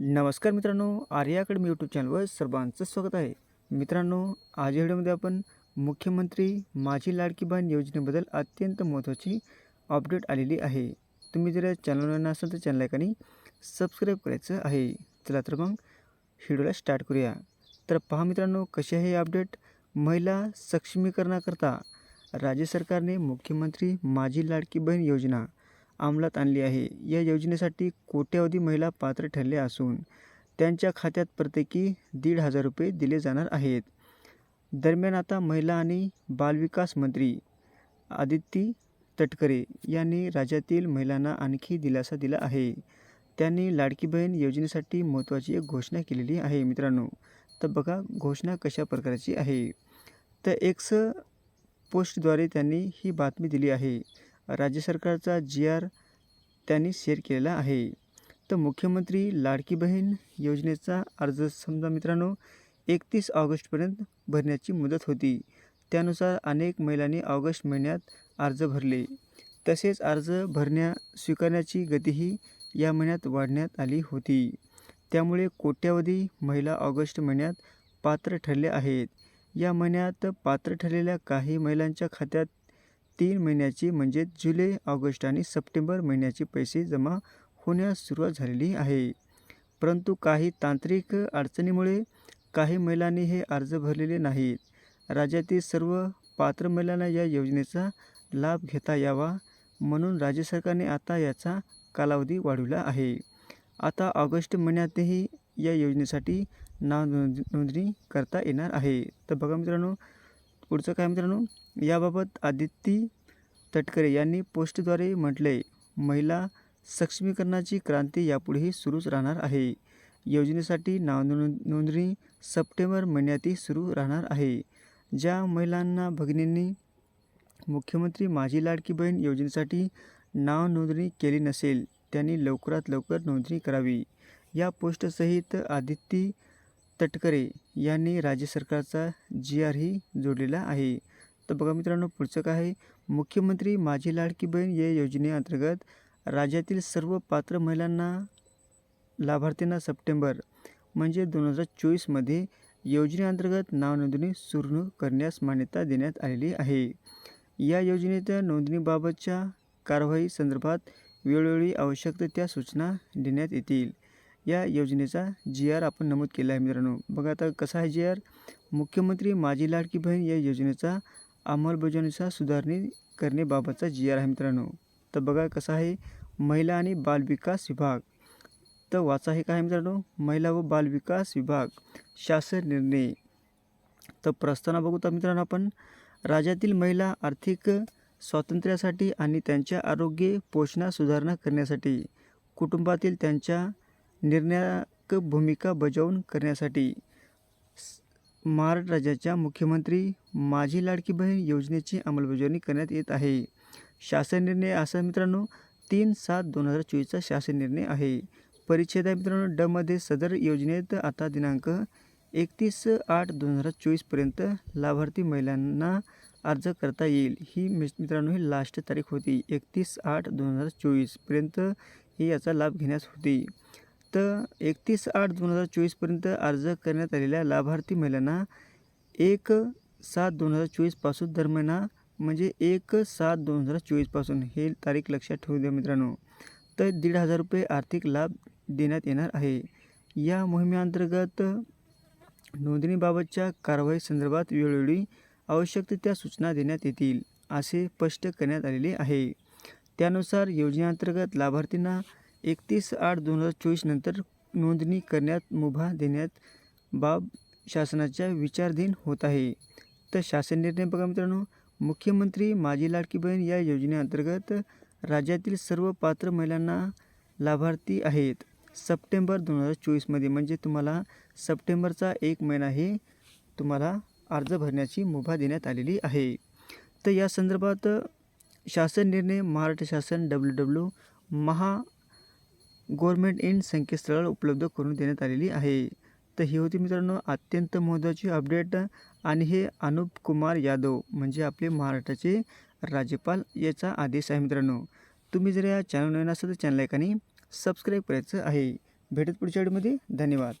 नमस्कार मित्रांनो Arya academy YouTube चॅनलवर सर्वांचं स्वागत आहे. मित्रांनो आज व्हिडिओमध्ये आपण मुख्यमंत्री माझी लाडकी बहीण योजनेबद्दल अत्यंत महत्त्वाची अपडेट आलेली आहे. तुम्ही जर या चॅनलवर नसाल तर चॅनल एकाने सबस्क्राईब करायचं आहे. चला तर मग व्हिडिओला स्टार्ट करूया. तर पहा मित्रांनो कशी आहे अपडेट महिला सक्षमीकरणाकरता राज्य सरकारने मुख्यमंत्री माझी लाडकी बहीण योजना अंमलात आणली आहे. या योजनेसाठी कोट्यावधी महिला पात्र ठरल्या असून त्यांच्या खात्यात प्रत्येकी दीड हजार रुपये दिले जाणार आहेत. दरम्यान आता महिला आणि बालविकास मंत्री आदिती तटकरे यांनी राज्यातील महिलांना आणखी दिलासा दिला आहे. त्यांनी लाडकी बहीण योजनेसाठी महत्त्वाची एक घोषणा केलेली आहे मित्रांनो. तर बघा घोषणा कशा प्रकारची आहे. तर एक्स पोस्टद्वारे त्यांनी ही बातमी दिली आहे. राज्य सरकारचा जी आर त्यांनी शेअर केलेला आहे. तर मुख्यमंत्री लाडकी बहीण योजनेचा अर्ज समजा मित्रांनो एकतीस ऑगस्टपर्यंत भरण्याची मुदत होती. त्यानुसार अनेक महिलांनी ऑगस्ट महिन्यात अर्ज भरले. तसेच अर्ज भरण्या स्वीकारण्याची गतीही या महिन्यात वाढण्यात आली होती. त्यामुळे कोट्यावधी महिला ऑगस्ट महिन्यात पात्र ठरल्या आहेत. या महिन्यात पात्र ठरलेल्या काही महिलांच्या खात्यात तीन महिन्याची म्हणजे जुलै ऑगस्ट आणि सप्टेंबर महिन्याचे पैसे जमा होण्यास सुरुवात झालेली आहे. परंतु काही तांत्रिक अडचणीमुळे काही महिलांनी हे अर्ज भरलेले नाहीत. राज्यातील सर्व पात्र महिलांना या योजनेचा लाभ घेता यावा म्हणून राज्य सरकारने आता याचा कालावधी वाढवला आहे. आता ऑगस्ट महिन्यातही या योजनेसाठी नाव नोंदणी करता येणार आहे. तर बघा मित्रांनो पुढचं काय मित्रांनो? याबाबत आदित्य तटकरे यांनी पोस्टद्वारे म्हटले महिला सक्षमीकरणाची क्रांती यापुढेही सुरूच राहणार आहे. योजनेसाठी नाव नोंदणी सप्टेंबर महिन्यातही सुरू राहणार आहे. ज्या महिलांना भगिनींनी मुख्यमंत्री माझी लाडकी बहीण योजनेसाठी नाव नोंदणी केली नसेल त्यांनी लवकरात लवकर नोंदणी करावी. या पोस्टसहित आदित्य तटकरे यांनी राज्य सरकारचा जी आरही जोडलेला आहे. तर बघा मित्रांनो पुढचं काय आहे? मुख्यमंत्री माझी लाडकी बहीण या योजनेअंतर्गत राज्यातील सर्व पात्र महिलांना लाभार्थींना सप्टेंबर म्हणजे दोन हजार चोवीसमध्ये योजनेअंतर्गत नाव नोंदणी सुरू करण्यास मान्यता देण्यात आलेली आहे. या योजनेत नोंदणीबाबतच्या कारवाई संदर्भात वेळोवेळी आवश्यक त्या सूचना देण्यात येतील. या योजनेचा जी आर आपण नमूद केला आहे मित्रांनो. बघा आता कसा आहे जी आर मुख्यमंत्री माझी लाडकी बहीण या योजनेचा अंमलबजावणीचा सुधारणी करण्याबाबतचा जी आर आहे मित्रांनो. तर बघा कसा आहे? महिला आणि बालविकास विभाग. तर वाचा हे काय आहे मित्रांनो? महिला व बालविकास विभाग. शासन निर्णय. तर प्रस्तावना बघू तर मित्रांनो आपण. राज्यातील महिला आर्थिक स्वातंत्र्यासाठी आणि त्यांच्या आरोग्य पोषणात सुधारणा करण्यासाठी कुटुंबातील त्यांच्या निर्णायक भूमिका बजावून करण्यासाठी महाराष्ट्र राज्याच्या मुख्यमंत्री माझी लाडकी बहीण योजनेची अंमलबजावणी करण्यात येत आहे. शासन निर्णय असा मित्रांनो तीन सात दोन हजार चोवीसचा शासन निर्णय आहे. परिच्छेद आहे मित्रांनो डमध्ये सदर योजनेत आता दिनांक एकतीस आठ दोन हजार चोवीसपर्यंत लाभार्थी महिलांना अर्ज करता येईल. ही मित्रांनो ही लास्ट तारीख होती. एकतीस आठ दोन हजार चोवीसपर्यंत ही याचा लाभ घेण्यास होती. तर एकतीस आठ दोन हजार चोवीसपर्यंत अर्ज करण्यात आलेल्या लाभार्थी महिलांना एक सात दोन हजार चोवीसपासून दरम्यान म्हणजे एक सात दोन हजार चोवीसपासून हे तारीख लक्षात ठेवू द्या मित्रांनो. तर दीड हजार रुपये आर्थिक लाभ देण्यात येणार आहे. या मोहिमेअंतर्गत नोंदणीबाबतच्या कारवाई संदर्भात वेळोवेळी आवश्यक त्या सूचना देण्यात येतील असे स्पष्ट करण्यात आलेले आहे. त्यानुसार योजनेअंतर्गत लाभार्थींना एकतीस आठ दोन हजार चोवीस नंतर नोंदणी करण्यात मुभा देण्यात बाब शासनाच्या विचारधीन होत आहे. तर शासन निर्णय बघा मित्रांनो मुख्यमंत्री माझी लाडकी बहीण या योजनेअंतर्गत राज्यातील सर्व पात्र महिलांना लाभार्थी आहेत. सप्टेंबर दोन हजार चोवीसमध्ये म्हणजे तुम्हाला सप्टेंबरचा एक महिना हे तुम्हाला अर्ज भरण्याची मुभा देण्यात आलेली आहे. तर या संदर्भात शासन निर्णय महाराष्ट्र शासन W W maha government in संकेतस्थळावर उपलब्ध करून देण्यात आलेली आहे. तर ही होती मित्रांनो अत्यंत महत्त्वाची अपडेट. आणि हे अनुप कुमार यादव म्हणजे आपले महाराष्ट्राचे राज्यपाल याचा आदेश आहे मित्रांनो. तुम्ही जर या चॅनल नवीन असाल तर चॅनल एकाने सबस्क्राईब करायचं आहे. भेटत पुढच्या व्हिडिओमध्ये धन्यवाद.